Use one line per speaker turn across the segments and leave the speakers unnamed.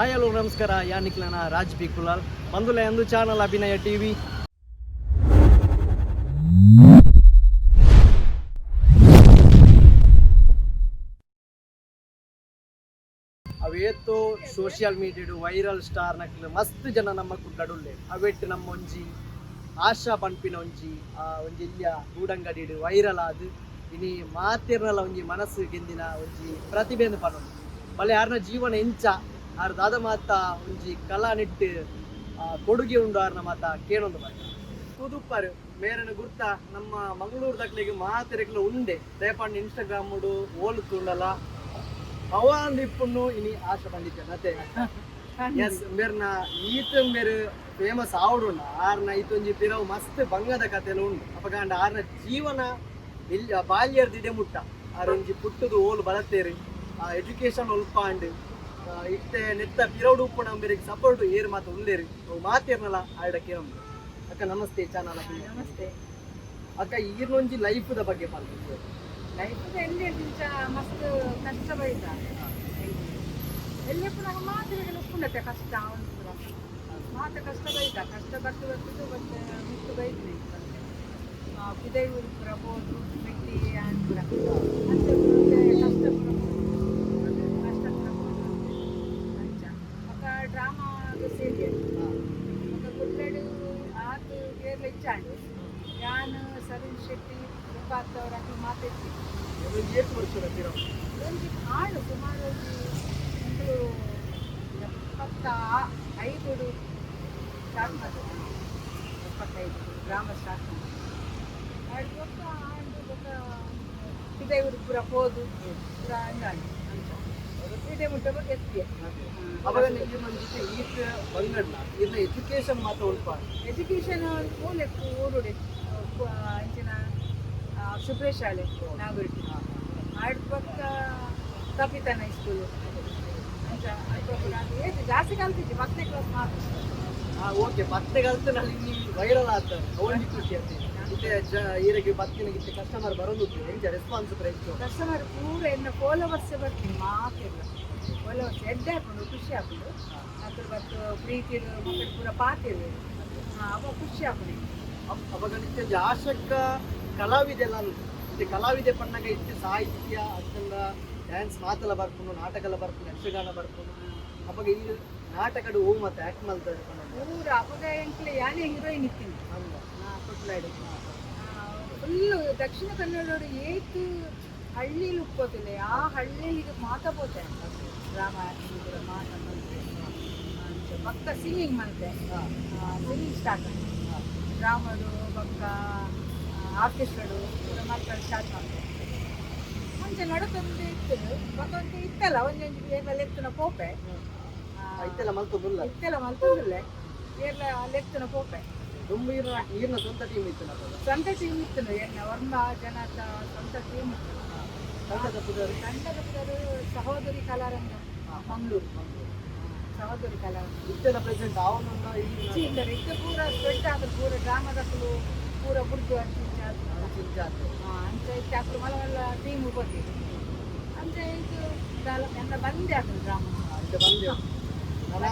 Hi, hello, ನಮಸ್ಕಾರ. ಯಾನಿಕ್ಲನ Raj B Kulal. ಬಂದುಲೆ ಎಂದು ಚಾನಲ್ ಅಭಿನಯ ಟಿವಿ. ಅವೇತು ಸೋಷಿಯಲ್ ಮೀಡಿಯಾಡು ವೈರಲ್ ಸ್ಟಾರ್ ನಕ್ಲು ಮಸ್ತ್ ಜನ ನಮ್ಮ ಕುಡ್ಲಡುಲ್ಲೆ ಅವೆಟ್ ನಮ್ಮ ಒಂಜಿ, ಆಶಾ ಪನ್ಪಿನ ಒಂಜಿ, ಆ ಒಂಜಿ ಇಲ್ಲಿಯ ಗೂಡಂಗಡಿಡು ವೈರಲ್ ಆದ್. ಇನಿ ಮಾತಿರ್ನಲ ಒಂಜಿ ಮನಸ್ಸು ಗೆಂದಿನ ಒಂಜಿ ಪ್ರತಿಭೆಂದು ಪನೊಂದು ಬಲೆ ಯಾರನ್ನ ಜೀವನ ಎಂಚ ಆರ್ ದಾದ ಮಾತ ಒಂಜಿ ಕಲಾ ನಿಟ್ಟು ಆ, ಕೊಡುಗೆ ಉಂಡು ಆರ್ನ ಮಾತ ಕೇಳೊಂದು ಬಾರಿ ಕುದುಪ್ಪರ್ ಮೇರನ ಗುರ್ತ ನಮ್ಮ ಮಂಗಳೂರು ದಕ್ಲಿಗೆ ಮಾತಿರಕ್ಲ ಉಂಡೆ. ರೇಪಂಡ್ ಇನ್ಸ್ಟಾಗ್ರಾಮ್ ಓಲು ತುಂಡಲ ಅವಾಂದ್ ಇಪ್ಪುಣ್ಣು ಇನಿ ಆಶೆ ಬಂದಿದ್ದೆ ಮತ್ತೆ. ಎಸ್ ಮೇರ್ನ ಈತ ಮೇರು ಫೇಮಸ್ ಆವಡುಂಡ ಆರ್ನ ಈತೊಂಜಿ ಪಿರವು ಮಸ್ತ್ ಬಂಗದ ಕಥೆಲು ಉಂಡು. ಅಪಗಾಂಡ ಆರ್ನ ಜೀವನ ಇಲ್ಲಿ ಬಾಲ್ಯರ್ದಿದೆ ಮುಟ್ಟ. ಆರೊಂಜಿ ಪುಟ್ಟದು ಓಲ್ ಬಲತ್ತೇರಿ ಆ ಎಜುಕೇಶನ್ ಒಲ್ಪಾಂಡ್ ಆ, ಇತ್ತೆ ನೆತ್ತ ಪಿರೌಡು ಉಪ್ಪು ನಂಬಿರಿಗೆ ಸಪೋರ್ಟ್ ಏರ್ ಮಾತು ಉಂದೇರಿ ಅವು ಮಾತೇರ್ನಲ್ಲ ಆಡಕ್ಕೆ ನಮ್ದು ಅಕ್ಕ ನಮಸ್ತೆ ಚಾನಲ್
ನಮಸ್ತೆ.
ಅಕ್ಕ ಈರ್ನೊಂಜಿ ಲೈಫ್ದ ಬಗ್ಗೆ ಪಾಲ್ಗೊಂಡು
ಲೈಫ್ ಎಲ್ಲಿ ದಿಂಚ ಮಸ್ತ್ ಕಷ್ಟ ಬೈದ ಎಲ್ಲಿ ಪುನಃ ಮಾತಿಗೆ ಉಪ್ಪುಂಡತೆ ಕಷ್ಟ ಅವನು ಪುರ ಮಾತ ಕಷ್ಟ ಬೈದ ಕಷ್ಟ ಬಟ್ಟು ಬರ್ತದೆ ಮತ್ತೆ ಮಿತ್ತು ಬೈದ್ರಿ ಪಿದೈ ಊರು ಪುರ ಹೋದ್ರು ಮೆಟ್ಟಿ ಆನ್ ಪುರ ಕಷ್ಟ ಪುರ ಬೋದು. ಕಷ್ಟ ಪುರ ಬೋದು. ಅಂಚ ಅಕ್ಕ ശരിയല്ല നമുക്ക് പുള്ളൊരു ആദ്യ പേര് വെച്ചാണ് ഞാൻ സലിം
ಶೆಟ್ಟಿ ಮುಖಾಂತವರಾಗಿ ಮಾತಾಡ್ತೀನಿ
ಒಂದು ಹಾಡು ಸುಮಾರು ಒಂದು ಒಂದು ಎಪ್ಪತ್ತ ಐದು ಸ್ಟಾರ್ಟ್ ಮಾಡಿದೆ ಎಪ್ಪತ್ತೈದು ಗ್ರಾಮ ಸ್ಟಾರ್ಟ್ ಮಾಡಿದೆ ಹಾಡು ಗೊತ್ತ ಹಾಡು ಗೊತ್ತ ಇದೇ ಊರು ಪೂರ ಹೋದು. ಪೂರ ಹಂಗಾಗಿ. ಇದೇ ಮುಟ್ಟ ಎತ್ತಿ
ಅವಾಗ ಜೊತೆ ಈತ ಬಂಗಡ್ಲ ಈರ್ನ ಎಜುಕೇಶನ್ ಮಾತ್ರ ಉಲ್ಪ
ಎಜುಕೇಶನ್ ಮೂಲೆಕ್ಕು ಊರುಡೆ ಅಂಚಿನ ಶುಭ್ರ ಶಾಲೆ ನಾಗರಿಕೆ ಆಡ್ ಪಕ್ಕ ಕಪಿತನ ಸ್ಕೂಲು ಏತು ಜಾಸ್ತಿ ಕಲ್ತಿದ್ದೆ ಮತ್ತೆ ಕ್ಲಾಸ್ ಮಾತ್ರ.
ಆ ಓಕೆ ಮತ್ತೆ ಕಲಿತು ನಾನು ಇಲ್ಲಿ ವೈರಲ್ ಆಗ್ತದೆ ಅವಳಿಗೆ ಖುಷಿ ಮತ್ತೆ ಗಿತ್ತೆ ಕಸ್ಟಮರ್ ಬರೋದು ಹೆಂಗೆ ರೆಸ್ಪಾನ್ಸ್ ಇತ್ತು
ಕಸ್ಟಮರ್ ಪೂರ ಎನ್ನ ಫಾಲೋವರ್ಸ್ ಬರ್ತೀನಿ ಮಾತಿಲ್ಲ ಫಾಲೋವರ್ಸ್ ಎಡ್ಡೆ ಹಾಕೊಂಡು ಖುಷಿ ಹಾಕೊಂಡು ಅದ್ರ ಬತ್ತು ಪ್ರೀತಿಲು ಮಕ್ಕಳು ಪೂರ ಪಾತಿರು ಅವ ಖುಷಿ ಹಾಕೊಂಡು
ಅವಾಗ ನಿತ್ಯ ಆಶಕ್ಕ ಕಲಾವಿದೆ ಎಲ್ಲ ಮತ್ತೆ ಕಲಾವಿದೆ ಪಣ್ಣಾಗ ಇಟ್ಟು ಸಾಹಿತ್ಯ ಅದೆಲ್ಲ ಡ್ಯಾನ್ಸ್ ಮಾತೆಲ್ಲ ಬರ್ಕೊಂಡು ನಾಟಕ ಎಲ್ಲ ಬರ್ಕೊಂಡು ಯಕ್ಷಗಾನ ಬರ್ಕೊಂಡು. ಅವಾಗ ಈ ನಾಟಕಡು ಹೂ ಮತ್ತೆ ಆಕ್ಟ್ ಮಾಡ್ತಾರೆ
ಊರ ಅವಾಗ ಎಂಕ್ಲೆ ಯಾನೇ ಹೀರೋಯಿನ್ ಇತ್ತೀನಿ ಕೊಟ್ಲಾಡಿ ಫುಲ್ಲು ದಕ್ಷಿಣ ಕನ್ನಡ ಏತು ಹಳ್ಳಿಲಿ ಉಪ್ಪೋತಿಲ್ಲ ಆ ಹಳ್ಳಿಲಿ ಮಾತಾಬೋತೆ ರಾಮ ಮಾತಾಡ್ತಾರೆ ಪಕ್ಕ ಸಿಂಗಿಂಗ್ ಮಂತೆ. ಸಿಂಗಿಂಗ್ ಸ್ಟಾರ್ಟ್ ರಾಮರು ಭಕ್ತ ಆರ್ಕೆಸ್ಟ್ರಾಡು ಮಕ್ಕಳು ಸ್ಟಾರ್ಟ್ ಮಾಡ್ತಾರೆ. ಮುಂಚೆ ನಡತೊಂದು ಇತ್ತು ಮತ್ತೊಂದು ಇತ್ತಲ್ಲ ಒಂದೊಂದು ಏನೆಲ್ಲ ಎತ್ತನ ಪೋಪೆ
ಐತೆಲ್ಲ ಮಲ್ತೊಂದಿಲ್ಲ
ಇತ್ತೆಲ್ಲ ಮಲ್ತೊಂದಿಲ್ಲ ಏರ್ಲ ಲೆತ್ತನ ಪೋಪೆ
ತುಂಬ ಈರ್ನ ಸ್ವಂತ ಟೀಮ್ ಇತ್ತು
ಸ್ವಂತ ಟೀಮ್ ಇತ್ತು. ಎನ್ನ ವರ್ಮ ಜನತ ಸ್ವಂತ ಟೀಮ್ ಇತ್ತು
ತಂಡದ ಪುದರು.
ತಂಡದ ಪುದರು. ಸಹೋದರಿ ಕಲಾರಂಗ ಮಂಗಳೂರು. ಸಹೋದರಿ ಕಲಾರಂಗ.
ಇತ್ತೆಲ್ಲ ಪ್ರೆಸೆಂಟ್ ಅವನನ್ನ ಈ
ಇದ್ದಾರೆ ಇದು ಪೂರ ಸ್ಪ್ರೆಡ್ ಆದ್ರೆ ಪೂರ ಗ್ರಾಮದಕ್ಕಲು ಪೂರ ಬುಡ್ದು ಅಂತ ಅಂಚ ಇತ್ತು ಅಕ್ಕಳು ಮಲವೆಲ್ಲ ಟೀಮ್ ಕೊಟ್ಟಿದ್ದು. ಅಂದ್ರೆ ಇದು ಎಲ್ಲ ಬಂದೆ ಆಗ್ತದೆ ಗ್ರಾಮ.
ಅಂತ ಬಂದೆ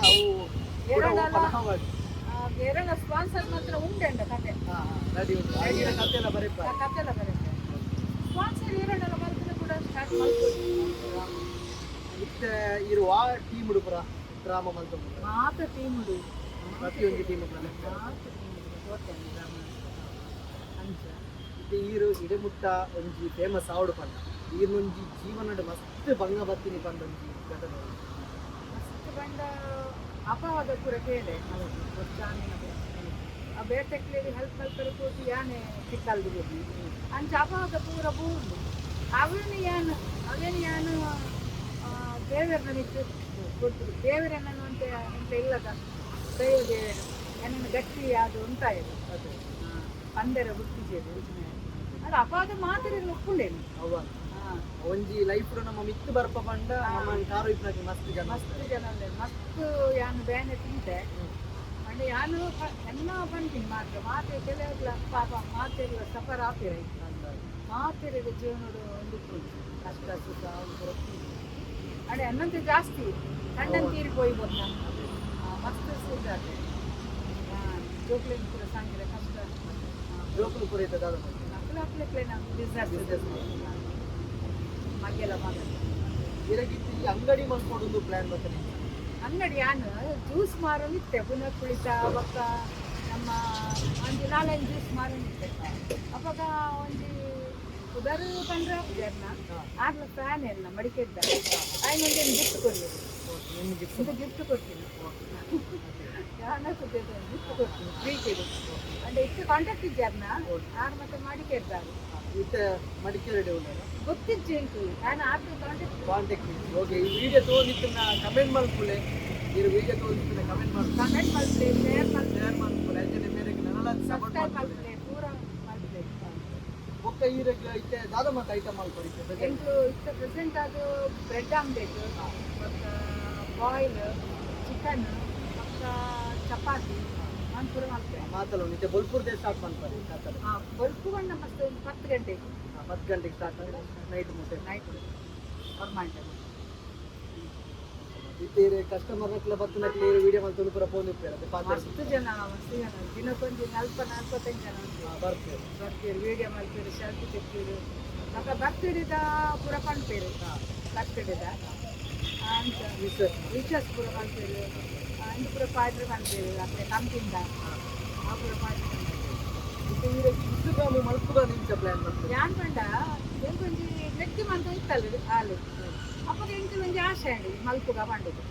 ಅವು
ಎರಡಲ್ಲ ಕೇರಳ. ಸ್ಪಾನ್ಸರ್ ಮಾತ್ರ ಉಂಟೆಂಡ ಕತೆ. ಕತೆಲ್ಲ ಬರುತ್ತೆ ಸ್ಪಾನ್ಸರ್ ಎರಡೆಲ್ಲ ಬರ್ತದೆ ಕೂಡ ಸ್ಟಾರ್ಟ್ ಮಾಡ್ಬೋದು.
ಮತ್ತೆ ಇರುವ ಟೀಮ್ ಪುರ ಗ್ರಾಮ ಮಲ್ತೊಂದು
ಮಾತ್ರ ಟೀಮ್ ಉಡು
ಪ್ರತಿಯೊಂದು ಟೀಮ್
ಮಾತ್ರ ಟೀಮ್ ಅಂಚ
ಮತ್ತೆ ಈರು ಇಡೆಮುಟ್ಟ ಒಂಜಿ ಫೇಮಸ್ ಆವಡು ಪಂಡ. ಈರ್ನೊಂಜಿ ಜೀವನಡ್ ಮಸ್ತ್ ಭಂಗ ಬತ್ತಿನಿ ಪಂಡ ಒಂಜಿ ಘಟನೆ
ಮಸ್ತ್ ಬಂಡ ಅಪವಾದ ಪೂರ ಕೇಳೆ. ಆ ಹೆಲ್ಪ್ ಯಾನೆ ಸಿಕ್ಕಲ್ದು ಅಂಚ ಅಪವಾದ ಪೂರ ಅವನು ಯಾನು ಅವನು ಯಾನು ದೇವರನ್ನ ನಿಂತು ಕೊಟ್ಟು ದೇವರನ್ನು ಅಂತ ಎಂತ ಇಲ್ಲದ ದೈವ ದೇವರು. ನನ್ನನ್ನು ಗಟ್ಟಿ ಅದು ಉಂಟಾಯಿತು
ಅದು
ಪಂದರ ಹುಟ್ಟಿದ್ದೇವೆ ಅದು ಅಪಾದ ಮಾತಿರಲು ಒಪ್ಪುಂಡೇನು ಅವಾಗ
ಒಂಜಿ ಲೈಫ್ ನಮ್ಮ ಮಿತ್ತು ಬರ್ಪ ಬಂಡ ನಮ್ಮ ಕಾರು ಇಪ್ಪನಾಗಿ ಮಸ್ತ್ ಜನ
ಮಸ್ತ್ ಜನ ಅಂದ್ರೆ ಮಸ್ತ್ ಯಾನು ಬೇನೆ ತಿಂತೆ. ಅಂದ್ರೆ ಯಾನು ಎಲ್ಲ ಬಂದಿನಿ ಬಂತೀನಿ ಮಾತ್ರ. ಮಾತೆ ಕೆಲವೆಲ್ಲ ಪಾಪ ಮಾತೆಲ್ಲ ಸಫರ್ ಆಗ್ತಿರ ಮಾತೆರಿಗೆ ಜೀವನ ಒಂದು ಕಷ್ಟ ಸುಖ ಒಂದು ಅಂಡೆ ಅನ್ನಂತೆ ಜಾಸ್ತಿ. ಥಂಡನ್ ತೀರಿపోయి ಬಂದ. ಮಸ್ತ್ ಸಿದ್ಧಾತೆ ಜೋಕ್ಲೇನ್ ಕೂಡ ಸಾಂಗಿರ ಕಷ್ಟ.
ಜೋಕುಲು ಪೂರೈತ ದಾದ ಮಲ್ಪೆ
ಅಕ್ಲ ಅಕ್ಲಕ್ಲೆ ನಾವು ಬಿಸ್ನೆಸ್ ಮಗೆಲ್ಲ ಮಾತಾಡ್ತೀವಿ
ಇರಗಿತ್ತು ಈ ಅಂಗಡಿ ಮಲ್ಕೊಡೋದು ಪ್ಲಾನ್ ಮತ್ತೆ
ಅಂಗಡಿ ನಾನು ಜ್ಯೂಸ್ ಮಾರಲಿತ್ತೆ ಪುನಃ ಕುಳಿತ ಅವಾಗ ನಮ್ಮ ಒಂದು ನಾಲ್ಕು ಜ್ಯೂಸ್ ಮಾರಲಿತ್ತೆ ಅವಾಗ ಒಂದು ಉದರ್ ಕಂಡ್ರೆ ಜರ್ನ ಆಗ್ಲ ಫ್ಯಾನ್ ಎಲ್ಲ ಮಡಿಕೆದ್ದ ಆಯ್ತು ಒಂದು ಗಿಫ್ಟ್
ಕೊಡ್ಲಿಲ್ಲ
ಒಂದು ಗಿಫ್ಟ್ ಕೊಡ್ತೀನಿ. ಯಾರನ್ನ ಗಿಫ್ಟ್ ಕೊಡ್ತೀನಿ. ಕೇಳಿ ಅಂದ್ರೆ ಇಷ್ಟು ಕಾಂಟ್ಯಾಕ್ಟ್ ಇದ್ದಾರನ್ನ ಆಗ ಮತ್ತೆ ಮಡಿಕೆದ್ದಾರೆ
ಇತ್ತ ಮಡಿಕೇರಿ
ಉಂಟು ನಾನು ಆಗ ಕಾಂಟ್ಯಾಕ್ಟ್
ಕಾಂಟ್ಯಾಕ್ಟ್ ಓಕೆ ಈ ವಿಡಿಯೋ ತೋರಿಸಿನ ಕಮೆಂಟ್ ಮಾಡ್ಕೊಳ್ಳಿ. ಈ ವಿಡಿಯೋ ತೋರಿಸಿನ ಕಮೆಂಟ್ ಮಾಡಿ
ಕಮೆಂಟ್ ಮಾಡ್ತೀವಿ ಶೇರ್ ಮಾಡ್ತೀವಿ
ಶೇರ್ ಮಲ್ಪುಲೆ ಅಂಜನೆ ಮೇರೆಗೆ ನನ್ನ ಸಪೋರ್ಟ್
ಸಬ್ಸ್ಕ್ರೈಬ್
ಮಾಡ್ತಾರೆ
ಮಾಡ್ತೀವಿ ಪೂರ ಮಾಡ್ತೀವಿ
ಒಕ್ಕ ಈರಕ್ಕೆ ಇತ್ತೆ ದಾದ ಮತ್ತೆ ಐಟಮ್ ಮಲ್ಕೊಡಿತ್ತೆ
ಎಂಟು ಇಷ್ಟು ಪ್ರೆಸೆಂಟ್ ಅದು ಬ್ರೆಡ್ ಆಮ್ಲೆಟ್ ಮತ್ತು ಬಾಯ್ಲ್ ಚಿಕನ್ ಮತ್ತು ಚಪಾತಿ ನಾನು ಪೂರ ಮಾಡ್ತೇವೆ
ಮಾತಲ್ಲ ನಿತ್ಯ ಬೊಲ್ಪುರ್ದೇ ಸ್ಟಾರ್ಟ್ ಮಾಡ್ತಾರೆ
ಹಾಂ ಬಲ್ಪು ಬಣ್ಣ ಮತ್ತೆ ಒಂದು ಹತ್ತು ಗಂಟೆಗೆ
ಹತ್ತು ಗಂಟೆಗೆ ಸ್ಟಾರ್ಟ್ ಮಾಡಿದ್ರೆ ನೈಟ್ ಮುಟ್ಟೆ
ನೈಟ್ ಅವ್ರು ಮಾಡ್ತಾರೆ.
ಇತ್ತೀರಿ ಕಸ್ಟಮರ್ ನಕ್ಲ ಬರ್ತು ನಕ್ಲಿ ವಿಡಿಯೋ ಮಾಡ್ಕೊಂಡು ಪೂರ ಫೋನ್ ಇರ್ತಾರೆ ಅದೇ ಪಾತ್ರ
ಮಸ್ತ್ ಜನ ಮಸ್ತ್ ಜನ. ದಿನಕ್ಕೊಂದು ನಲ್ಪ ನಲ್ವತ್ತೈದು ಜನ ಉಂಟು.
ಬರ್ತೇವೆ.
ಬರ್ತೀರಿ ವಿಡಿಯೋ ಮಾಡ್ತೀರಿ ಶರ್ಟ್ ತೆಗ್ತೀರಿ ಮತ್ತೆ ಬರ್ತೀರಿದ ಪೂರ ಕಾಣ್ತೀರಿ ಬರ್ತೀರಿದ ಅಂತ.
ವಿಶ್ವಾಸ
ಪೂರ ಕಾಣ್ತೀರಿ ಇಂದು ಪೂರ ಪಾಡ್ರೆ ಕಾಣ್ತೀರಿ ಮತ್ತೆ ಕಂಪಿಂದ ಆ ಪೂರ
ಮಲ್ಪುದ ನಿಂಚ ಪ್ಲಾನ್ ಮಾಡ್ತಾರೆ
ಯಾನ್ ಪಂಡ ಎಂಕೊಂಜಿ ವ್ಯಕ್ತಿ ಮಂತ ಇತ್ತಲ್ಲ ಹಾಲು? ಎಂಟು ಒಂಜಿ ಆಸೆ ಅಂಡಿ ಮಲ್ಪುಗ ಪಂಡದು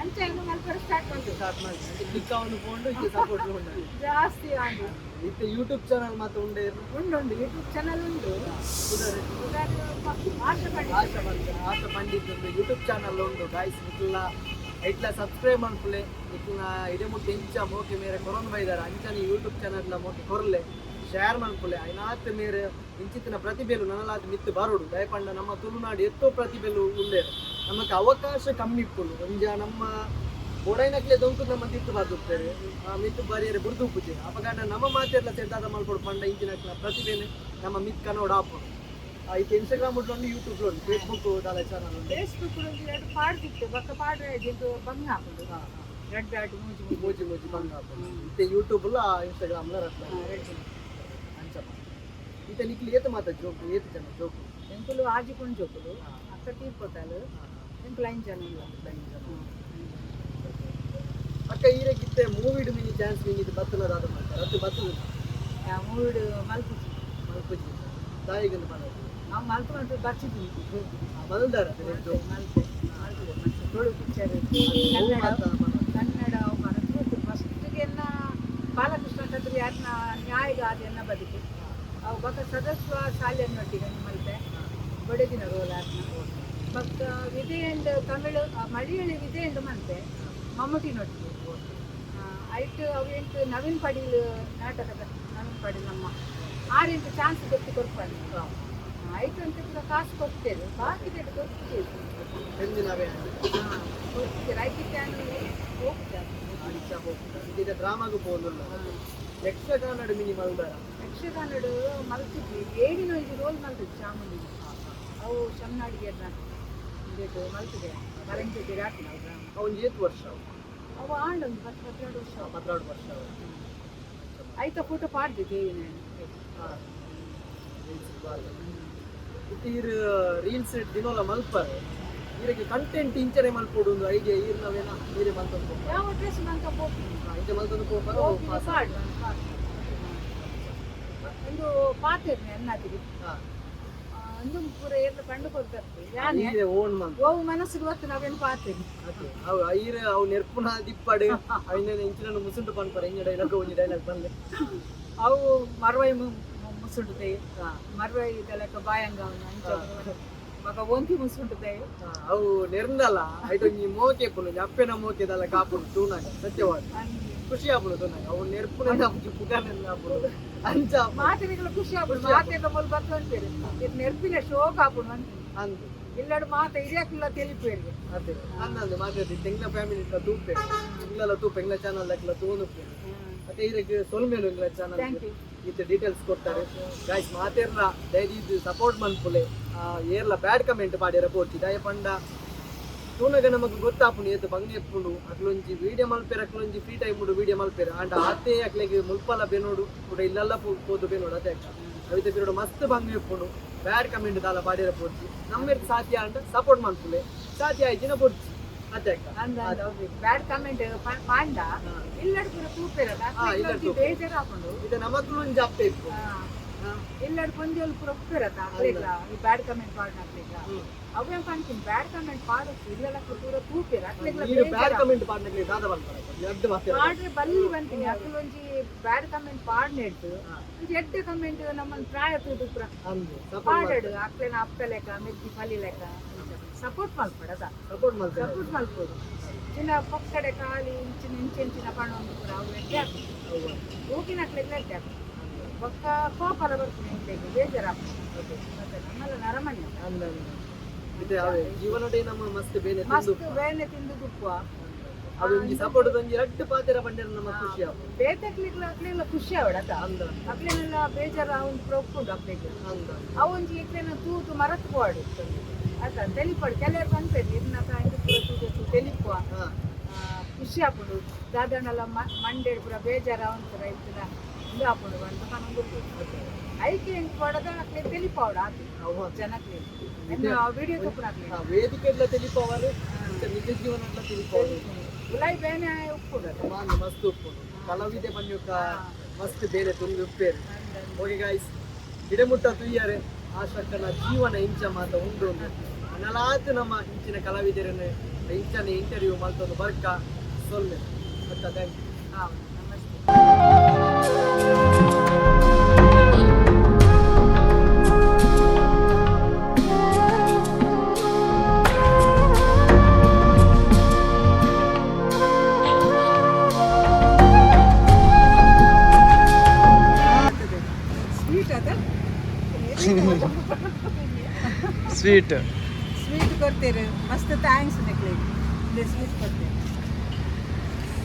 ಅಂಚೆ ಏನು ಮಲ್ಪುರ ಸ್ಟಾರ್ಟ್ ಮಾಡ್ತೀವಿ
ಸ್ಟಾರ್ಟ್ ಮಾಡಿ ಕ್ಲಿಕ್ ಅವನು ಕೊಂಡು ಈಗ ಸಪೋರ್ಟ್ ಉಂಟು.
ಜಾಸ್ತಿ ಆಂಡು
ಇತ್ತೆ ಯೂಟ್ಯೂಬ್ ಚಾನಲ್ ಮಾತ್ರ ಉಂಡೆ
ಉಂಡು ಉಂಡು ಯೂಟ್ಯೂಬ್ ಚಾನಲ್
ಉದಾಹರಣೆ.
ಆಶೆ ಪಂಡ
ಆಶಾ ಪಂಡಿತ್ ಆಶಾ ಪಂಡಿತ್ ಒಂದು ಯೂಟ್ಯೂಬ್ ಚಾನಲ್ ಉಂಟು. ಗಾಯ್ಸ್ ಇಟ್ಲ ಇಟ್ಲ ಸಬ್ಸ್ಕ್ರೈಬ್ ಮಾಡ್ಕೊಳ್ಳೆ. ಇಟ್ಲ ಇದೇ ಮುಟ್ಟಿ ಇಂಚ ಮೋಕೆ ಮೇರೆ ಕೊರೊಂದು ಬೈದಾರ. ಅಂಚನೆ ಯೂಟ್ಯೂಬ್ ಚಾನಲ್ ಮೋಕೆ ಕೊರಲೆ. ಶೇರ್ ಮಾಡ್ಕೊಳ್ಳಿ ಐನಾತ್ ಮೇರೆ ಇಂಚಿತ್ತಿನ ಪ್ರತಿಭೆಲು ನನಲಾದ ಮಿತ್ತು ಬರೋಡು. ದಯಪಂಡ ನಮ್ಮ ತುಳುನಾಡು ಎತ್ತೋ ಪ್ರತಿಭೆಲು ಉಂಡೆ. ನಮಗೆ ಅವಕಾಶ ಕಮ್ಮಿ ಇಟ್ಕೊಳ್ಳು ಒಂಜ ನಮ್ಮ ಒಡೈನಕ್ಲೆ ದೊಂಕು ನಮ್ಮ ತಿತ್ತು ಬಾದುತ್ತಾರೆ ಆ ಮಿತ್ತು ಬಾರಿಯರೆ ಬುರ್ದು ಪೂಜೆ ಅಪಗಾಂಡ ನಮ್ಮ ಮಾತೆಲ್ಲ ಸೆಡ್ಡಾದ ಮಾಡ್ಕೊಡು ಪಂಡ ಇಂಚಿನ ಪ್ರತಿಭೆನೆ ನಮ್ಮ ಮಿತ್ ಕನ್ನಡ ಹಾಕೊಂಡು ಐತೆ ಇನ್ಸ್ಟಾಗ್ರಾಮ್ ಉಂಟು ಯೂಟ್ಯೂಬ್ ಉಂಟು ಫೇಸ್ಬುಕ್ ದಾಲ ಚಾನಲ್ ಉಂಟು.
ಫೇಸ್ಬುಕ್ ಎರಡು ಪಾಡ್ದಿತ್ತು ಬಕ್ಕ ಪಾಡ್ರೆ ಇದು ಬಂಗ್ ಹಾಕೋದು. ರೆಡ್ ಬ್ಯಾಟ್ ಮೂಜಿ ಮೂಜಿ
ಮೋಜಿ ಮೋಜಿ ಬಂದ ಇತ್ತೆ ಯೂಟ್ಯೂಬ್ ಇನ್ಸ್ಟಾಗ್ರಾಮ್ ರತ್ನ
ರೆಡ್
ಅಂಚಮ್ಮ ನಿಕ್ಲಿ ಏತ ಮಾತ ಜೋಕು ಏತ ಜನ ಜೋಕು.
ಎಂಕುಲು ಆಜಿಕೊಂಡು ಜೋಕುಲು. ಅಕ್ಕ ತೀರ್ಕೊತಾಲು ಎಂಕುಲು ಐನ್ ಜನ ಇಲ್ಲ
ಅಕ್ಕ ಈರಕ್ಕಿತ್ತೆ ಮೂವಿಡ್ ಮಿನಿ ಚಾನ್ಸ್ ಮಿನಿ ಇದು ಬತ್ತಲದಾದ ಮಾಡ್ತಾರೆ. ಅದು ಬತ್ತಲು
ಮೂಡು ಮಲ್ಪುಜಿ.
ಮಲ್ಪುಜಿ. ತಾಯಿಗಂದು ಮಾಡೋದು
ನಾವು ಮಲ್ಪು ಅಂತ ಬರ್ಚಿದ್ವಿ
ಬದಲ್ದಾರ
ಮಲ್ಪೆ ಮಲ್ಪು ತುಳು ಪಿಕ್ಚರ್ ಕನ್ನಡ ಮನಸ್ಸು ಫಸ್ಟ್ಗೆಲ್ಲ ಬಾಲಕೃಷ್ಣ ಕದ್ರಿ ಯಾರನ್ನ ನ್ಯಾಯಗ ಅದೆನ್ನ ಬದುಕು ಒಬ್ಬ ಸದಸ್ವ ಶಾಲೆಯನ್ನೊಟ್ಟಿಗೆ ಮಲ್ತೆ ಒಡೆದಿನ ರೋಲಾರ್ನ ಮತ್ತು ವಿಜಯಂಡ್ ತಮಿಳು ಮಲಯಾಳಿ ವಿಜಯಂಡ್ ಮಂತೆ ಮಮ್ಮಟಿನೊಟ್ಟಿಗೆ ಐಟ್ ಅವೆಂಟು ನವೀನ್ ಪಾಡೀಲ್ ನಾಟಕದ ನವೀನ್ ಪಡೀಲ್ ನಮ್ಮ ಆರೆಂಟು ಚಾನ್ಸ್ ಗೊತ್ತು ಕೊಡ್ಬಾರ್ದು ಐಟು ಅಂತ ಕೂಡ ಕಾಸು ಕೊಡ್ತೇವೆ. ಬಾಕಿ
ರೇಟ್
ಗೊತ್ತಿದೆ ಗೊತ್ತಿದೆ ಐಟಿ ಹೋಗ್ತಾರೆ.
ಗ್ರಾಮಕ್ಕೆ ಹೋಗಲ್ಲ ಯಕ್ಷಗಾನಡು ಮಿನಿ ಮಲ್ದಾರ
ಯಕ್ಷಗಾನಡು ಮಲ್ತಿದ್ವಿ ಏಡಿನ ಇದು ರೋಲ್ ಮಲ್ತಿದ್ವಿ ಚಾಮುಂಡಿ. ಅವು ಶಮ್ನಾಡಿಗೆ ಇದು ಮಲ್ತಿದೆ ಕರೆಂಟ್ ವಿರಾಟ್ ನಾವು ಡ್ರಾಮ
ಅವನ್ ಏತ್ ವರ್ಷ ಅವು.
ಅವು ಆಂಡೊಂದು ಹತ್ತು ಹತ್ತೆರಡು ವರ್ಷ
ಹತ್ತೆರಡು ವರ್ಷ.
ಆಯ್ತಾ ಫೋಟೋ ಪಾಡ್ದೆ ದೇವಿನ
ಹಾ. ರೀಲ್ ಈರ್ ರೀಲ್ಸ್ ದಿನೋಲ ಮಲ್ಪರ್? ಈರಿಗೆ ಕಂಟೆಂಟ್ ಇಂಚರೆ ಮಲ್ಪೋಡು ಒಂದು ಐಡಿಯಾ ಈರ್ ನಾವೇನ? ನೀರೇ ಮಲ್ತಂದು
ಯಾವ ಡ್ರೆಸ್ ನಂತ ಹೋಗ್ತೀನಿ
ಇಂಚೆ ಮಲ್ತಂದು ಹೋಗ್ಬಾರ
ಒಂದು ಪಾತಿರ್ನೆ ಅನ್ನತಿಗೆ ಒಂದು ಪೂರ ಎಲ್ಲ ಕಂಡು ಕೊಡ್ತಾರೆ ಯಾನೆ ಗೋವು ಮನಸ್ಸಿಗೆ ಗೊತ್ತು ನಾವೇನು ಪಾತಿರಿ
ಅವು ಐರ್ ಅವು ನೆರ್ಪುನ ದಿಪ್ಪಡು. ಅವನ್ನ ಇಂಚಿನ ಮುಸುಂಡು ಪನ್ಪರ ಇಂಜ ಡೈಲಾಗ್ ಒಂಜಿ ಡೈಲಾಗ್ ಬಂದೆ.
ಅವು ಮರ್ವೈ ಮುಸುಂಡುತ್ತೆ ಮರವೈ ಇದೆಲ್ಲ ಬಾಯಂಗ ಮಗ ಒಂತಿ ಮುಸುಂಟುತ್ತೆ
ಅವು ನೆರ್ಂದಲ್ಲ ಐಟೊಂಜಿ ಮೋಕೆ ಪುನು ಅಪ್ಪೆನ ಮೋಕೆದಲ್ಲ ಕಾಪುನು ತೂನಾಗ ಸತ್ಯವಾದ ಖುಷಿ ಆಪುನು ತೂನಾಗ ಅವು ನೆರ್ಪುನ ಪುಗಾನ ಆಪುನು ಅಂಚ
ಮಾತಿನಿಗಳು ಖುಷಿ ಆಗ್ಬಿಡು ಮಾತೆಲ್ಲ ಮೊಲ್ ಅಂತೇಳಿ ಇದು ನೆರ್ಪಿನ ಶೋಕ್ ಆಗ್ಬಿಡು ಅಂತ
ಅಂದು
ಮಾತೆ ಮಾತ ಇರಿಯಾಕಿಲ್ಲ ತಿಳಿಪೇರಿಗೆ
ಅದೇ. ಅಂದಂದು ಮಾತಾಡಿ ತೆಂಗಿನ ಫ್ಯಾಮಿಲಿ ಇತ್ತ ತೂಪೆ ಇಲ್ಲೆಲ್ಲ ತೂಪೆ ಎಂಗ್ಲ ಚಾನಲ್ ದಾಖಲ ತೂನುಪೆ ಮತ್ತೆ ಇದಕ್ಕೆ ಸೊಲ್ಮೇಲು ಎಂಗ್ಲ ಚಾನಲ್ ಇತ್ತು ಡೀಟೇಲ್ಸ್ ಕೊಡ್ತಾರೆ. ಗಾಯ್ಸ್ ಮಾತೇರ್ಲ ಡೈಲಿ ಇದು ಸಪೋರ್ಟ್ ಮನ್ಪುಲೆ ಏರ್ಲ ಬ್ಯಾಡ್ ಕಮೆಂಟ್ ಮಾಡಿ ಪೋರ್ಚಿ. ದಯ ಪಂಡ ತೂನಗ ನಮಗೆ ಗೊತ್ತಾಪುಂಡು ಏತು ಬಂಗ ಎಪ್ಪುಂಡು ಅಕ್ಲೊಂಜಿ ವಿಡಿಯೋ ಮಲ್ಪೆರ್ ಅಕ್ಲೊಂಜಿ ಫ್ರೀ ಟೈಮ್ ಉಂಡು ವಿಡಿಯೋ ಮಲ್ಪೆರ್. ಆಂಡ ಆತೆ ಅಕ್ಲೆಗೆ ಮುಲ್ಪಲ ಬೇನೋಡು ಕೂಡ ಇಲ್ಲೆಲ್ಲ ಪೋದು ಬೇನೋಡು ಅದೇ ಅವಿತ ಪಿರಿಯಡ್ ಮಸ್ತ್ ಬಂಗ್ ಎಪ್ಪುಂಡು ಬ್ಯಾಡ್ ಕಮೆಂಟ್ ದಾಲ ಬಾಡಿರ ಪೋಡ್ಸಿ ನಮ್ಮ ಸಾಧ್ಯ ಅಂಡ್ ಸಪೋರ್ಟ್ ಮಾಡ್ತುಲೆ ಸಾಧ್ಯ ಆಯ್ತಿನ ಪೋಡ್ಸಿ ಅದೇ
ಅಂದ ಬ್ಯಾಡ್ ಕಮೆಂಟ್
ಹಾ.
ಇಲ್ಲಡ್ ಪೂರ ತೂಪೆರದ
ಹಾ, ಇಲ್ಲಡ್ ತೂಪೆ.
ಬೇಜಾರು ಹಾಕೊಂಡು.
ಇದು ನಮಕ್ಲೊಂಜಿ ಅಪ್ಪೆ ಇಪ್ಪು
ಬಂದು ಪೊಂಜಲ್ ಪೂರ ಉಪ್ಪೆರದ ಆಗ್ಲಿಲ್ಲ ಈ ಬ್ಯಾಡ್ ಕಮೆಂಟ್ ಪಾಡ್ನ
ಆಗ್ಲಿಲ್ಲ
ಅವ್ರೇನ್ ಕಾಣ್ತೀನಿ? ಬ್ಯಾಡ್ ಕಮೆಂಟ್ ಮಾಡಿ ಇಲ್ಲೆಲ್ಲ ಪೂರ ತೂಪೆರ ಮಾಡ್ರೆ ಬಲ್ಲಿ ಬಂತೀನಿ ಅಕ್ಕಲೊಂಜಿ ಬ್ಯಾಡ್ ಕಮೆಂಟ್ ಪಾಡ್ನ ಇಟ್ಟು ಒಂಜಿ ಎಡ್ಡೆ ಕಮೆಂಟ್ ನಮ್ಮನ್ನ ಪ್ರಾಯ ತೂದು ಪೂರ ಪಾಡಡು. ಅಕ್ಲೆನ ಅಪ್ಪ ಲೆಕ್ಕ ಮೆದ್ದಿ ಫಲಿ ಲೆಕ್ಕ. ಸಪೋರ್ಟ್ ಮಲ್ಪಡದ
ಸಪೋರ್ಟ್ ಮಾಡ್ತಾರೆ
ಸಪೋರ್ಟ್ ಮಾಡ್ಬೋದು ಇನ್ನ ಪಕ್ಕಡೆ ಖಾಲಿ ಇಂಚಿನ ಇಂಚಿನ ಪಣ ಒಂದು ಪೂರ ಅವು ಎಡ್ಡೆ ಹಾಕ್ತಾರೆ. ಹೋಗಿನ ಅಕ್ಲೆಗ್ಲ ಎಡ್ಡೆ ಹಾಕು ಪಕ್ಕ ಕೋಪಲ ಬರ್ತದೆ ಇಂಟ್ಲೆಗೆ ಬೇಜಾರಾಗ್ತದೆ ಮತ್ತೆ ನಮ್ಮಲ್ಲ ನರಮಣ್ಯ
ಇದೆ ಅವೇ ಜೀವನೊಡೆ ನಮ್ಮ ಮಸ್ತ್ ಬೇನೆ
ಮಸ್ತ್
ತಿಂದು
ಬೇನೆ ತಿಂದು ದುಪ್ಪುವ
ಅದು ಒಂಜಿ ಸಪೋರ್ಟ್ ಒಂಜಿ ಎರಡು ಪಾತೆರ ಬಂಡೆರ ನಮ್ಮ ಖುಷಿ ಆಗ
ಬೇತಕ್ಲಿಗ್ಲ ಅಕ್ಲೆಲ್ಲ ಖುಷಿ
ಅಂದ
ಅಕ್ಲೆನೆಲ್ಲ ಬೇಜಾರ ಅವನ್ ಪ್ರೊಪ್ಪುಂಡು ಅಕ್ಲೆಗೆ
ಅಂದ
ಅವೊಂಜಿ ಇಕ್ಲೆನ ತೂತು ಮರತ್ ಪಾಡು ಆತ ತೆಲಿಪಾಡು ಕೆಲವರು ಬಂದ್ಪೇರು ಇನ್ನ ಕಾಯ್ದು ಪೂರ ತೂತು ತೆಲಿಪುವ ಖುಷಿ ಹಾಕೊಂಡು ದಾದಣ್ಣಲ್ಲ ಮಂಡೆ ಪೂರ ಬೇಜಾರ ಅವನ ರೈತರ ಇದು ಹಾಕೊಂಡು ಬಂದು ಕಣಂಗುರ್ಬೋದು ಐಕೆ ಹೆಂಗ್ ಕೊಡದ ಅಕ್ಲೆ ತೆಲಿಪಾವಡ
ಅವ್ವ.
ಜನಕ್ಕೆ ವಿಡಿಯೋ ತಪ್ಪು ಹಾಕ್ಲಿ
ಆ ವೇದಿಕೆ ಎಲ್ಲ ತಿಳಿಪವರು ನಿಜ ಜೀವನ ಎಲ್ಲ ತಿಳಿಪವರು
ಉಲಾಯಿ ಬೇನೆ ಉಪ್ಪುಡದು
ಮಾನ್ ಮಸ್ತ್ ಉಪ್ಪು ಕಲಾವಿದೆ ಬನ್ಯೊಕ್ಕ ಮಸ್ತ್ ಬೇರೆ ತುಂಬಿ ಉಪ್ಪೇರು ಓಕೆ ಗಾಯ್ಸ್ ಗಿಡಮುಟ್ಟ ತುಯ್ಯಾರೆ ಆಶಕ್ಕನ ಜೀವನ ಇಂಚ ಮಾತ ಉಂಡು ಅನ್ನಲಾತು ನಮ ನಮ್ಮ ಇಂಚಿನ ಕಲಾವಿದರನ್ನು ಇಂಚನ ಇಂಟರ್ವ್ಯೂ ಮಲ್ತೊಂದು ಬರ್ಕ ಸೊಲ್ಲೆ ಮತ್ತೆ ಥ್ಯಾಂಕ್ ಯು
ಹಾಂ
ಸ್ವೀಟ್
ಸ್ವೀಟ್ ಕೊಡ್ತೀರಿ ಮಸ್ತ್ ಥ್ಯಾಂಕ್ಸ್ ನೆಕ್ಲಿಗೆ ಸ್ವೀಟ್ ಕೊಡ್ತೀರಿ